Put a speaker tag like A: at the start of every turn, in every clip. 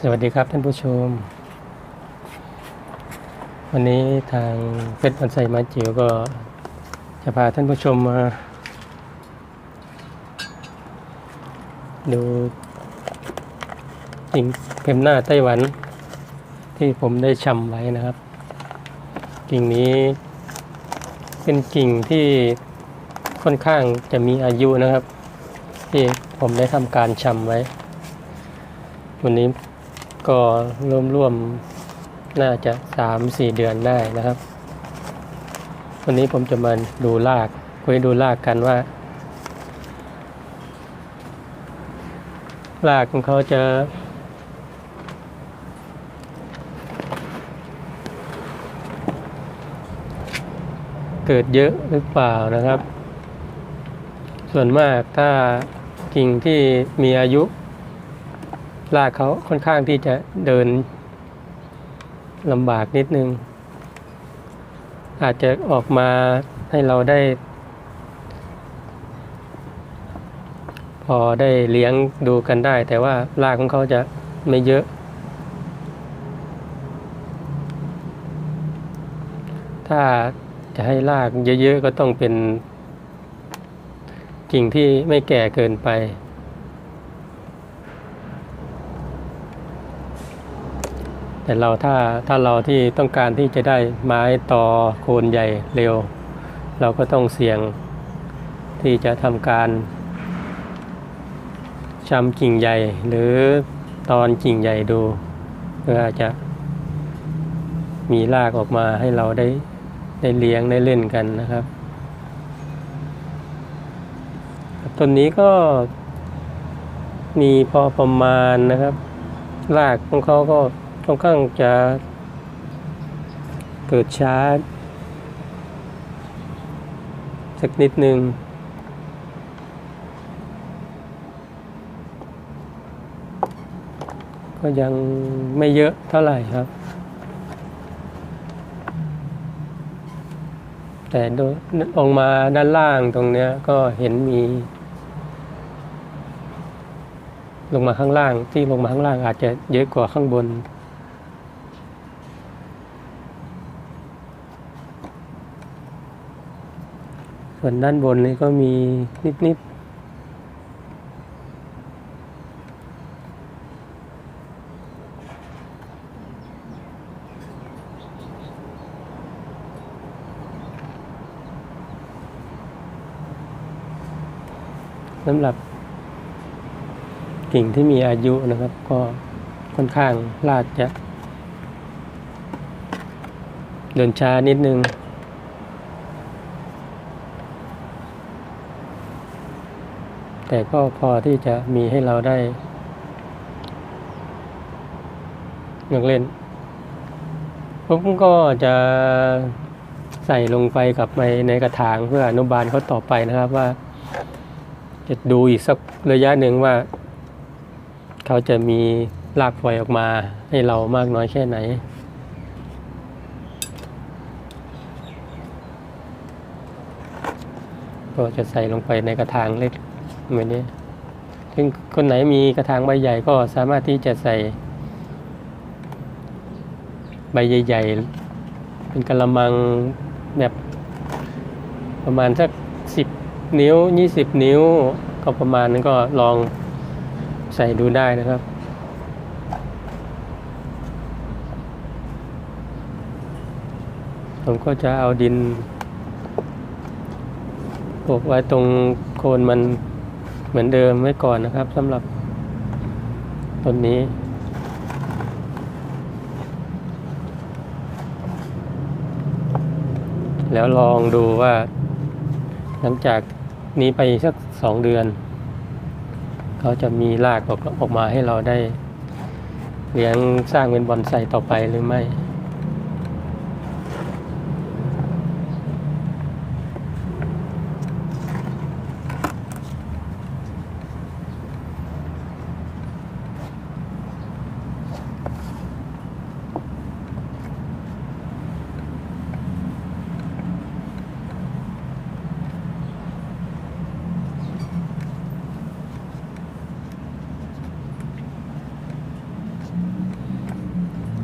A: สวัสดีครับท่านผู้ชม วันนี้ทางเฟซบันไซมาจิ๋วก็จะพาท่านผู้ชมมา ดูกิ่งเพมหน้าไต้หวัน ที่ผมได้ชำไว้นะครับ กิ่งนี้เป็นกิ่งที่ค่อนข้างจะมีอายุนะครับ ที่ผมได้ทำการชำไว้วันนี้ ก็ร่วมๆน่าจะสามสี่เดือนได้นะครับ วันนี้ผมจะมาดูรากคุยดูรากกันว่ารากของเขาจะ เกิดเยอะหรือเปล่านะครับ ส่วนมากถ้ากิ่งที่มีอายุ รากเขาค่อนข้างที่จะเดินลำบากนิดนึง อาจจะออกมาให้เราได้ พอได้เลี้ยงดูกันได้ แต่ว่ารากของเขาจะไม่เยอะ ถ้าจะให้รากเยอะๆก็ต้องเป็นกิ่งที่ไม่แก่เกินไป แต่เราถ้าถ้าเราที่ต้องการที่จะได้ไม้ต่อโคนใหญ่เร็ว เราก็ต้องเสี่ยงที่จะทำการชำกิ่งใหญ่หรือตอนกิ่งใหญ่ดูเพื่อจะมีรากออกมาให้เราได้ได้เลี้ยงได้เล่นกันนะครับ ต้นนี้ก็มีพอประมาณนะครับ รากของเขาก็ ค่อนข้างจะเกิดช้าสักนิดหนึ่งก็ยังไม่เยอะเท่าไหร่ครับ แต่โดยออกมาด้านล่างตรงเนี้ยก็เห็นมี ลงมาข้างล่างที่ลงมาข้างล่างอาจจะเยอะกว่าข้างบน ส่วนด้านบนนี่ก็มีนิด ๆสำหรับกิ่งที่มีอายุนะครับ ก็ค่อนข้างลากจะ เดินช้านิดนึง แต่ก็พอที่จะมีให้เราได้เลือกเล่น ผมก็จะใส่ลงไปกับในในกระถางเพื่ออนุบาลเขาต่อไปนะครับว่า จะดูอีกสักระยะหนึ่งว่า เขาจะมีรากฝอยออกมาให้เรามากน้อยแค่ไหนก็จะใส่ลงไปในกระถางเล็ก เหมือนนี้ถึงคนไหนมีกระถางใบใหญ่ก็สามารถที่จะใส่ ใบใหญ่ ๆ เป็นกระมังแบบประมาณสักสิบนิ้วยี่สิบนิ้ว ก็ประมาณนั้นก็ลองใส่ดูได้นะครับผมก็จะเอาดินปกไว้ตรงโคนมัน เหมือนเดิมไว้ก่อนนะครับสำหรับต้นนี้ แล้วลองดูว่า หลังจากนี้ไปสักสองเดือน เขาจะมีรากออกออกมาให้เราได้เลี้ยงสร้างเป็นบอนไซต่อไปหรือไม่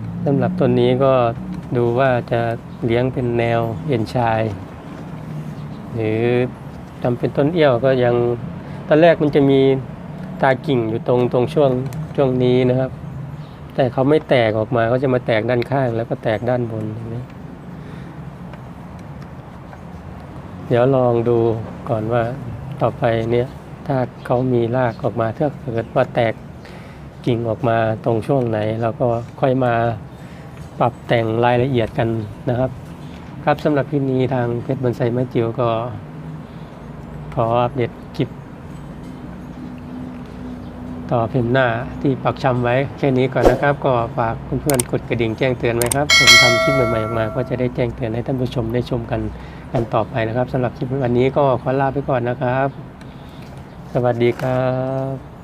A: ค สำหรับต้นนี้ก็ดูว่าจะเลี้ยงเป็นแนวเอ็นชาย หรือทำเป็นต้นเอี้ยวก็ยังตอนแรกมันจะมีตากิ่งอยู่ตรงตรงช่วงช่วงนี้นะครับ แต่เขาไม่แตกออกมาเขาจะมาแตกด้านข้างแล้วก็แตกด้านบนอย่างนี้เดี๋ยวลองดูก่อนว่าต่อไปเนี่ยถ้าเขามีรากออกมาถ้าเกิดว่าแตกกิ่งออกมาตรงช่วงไหนเราก็ค่อยมา ปรับแต่งรายละเอียดกันนะครับ ครับสำหรับคลิปนี้ทางเพชรบอนไซไม้จิ๋วก็ ขออัปเดตคลิป ต่อเพมหน้าที่ปักชำไว้แค่นี้ก่อนนะครับ ก็ฝากเพื่อนๆกดกระดิ่งแจ้งเตือนไว้ครับ ผมทำคลิปใหม่ๆออกมา ก็จะได้แจ้งเตือนให้ท่านผู้ชมได้ชมกันกันต่อไปนะครับสำหรับคลิปวันนี้ก็ขอลาไปก่อนนะครับ สวัสดีครับ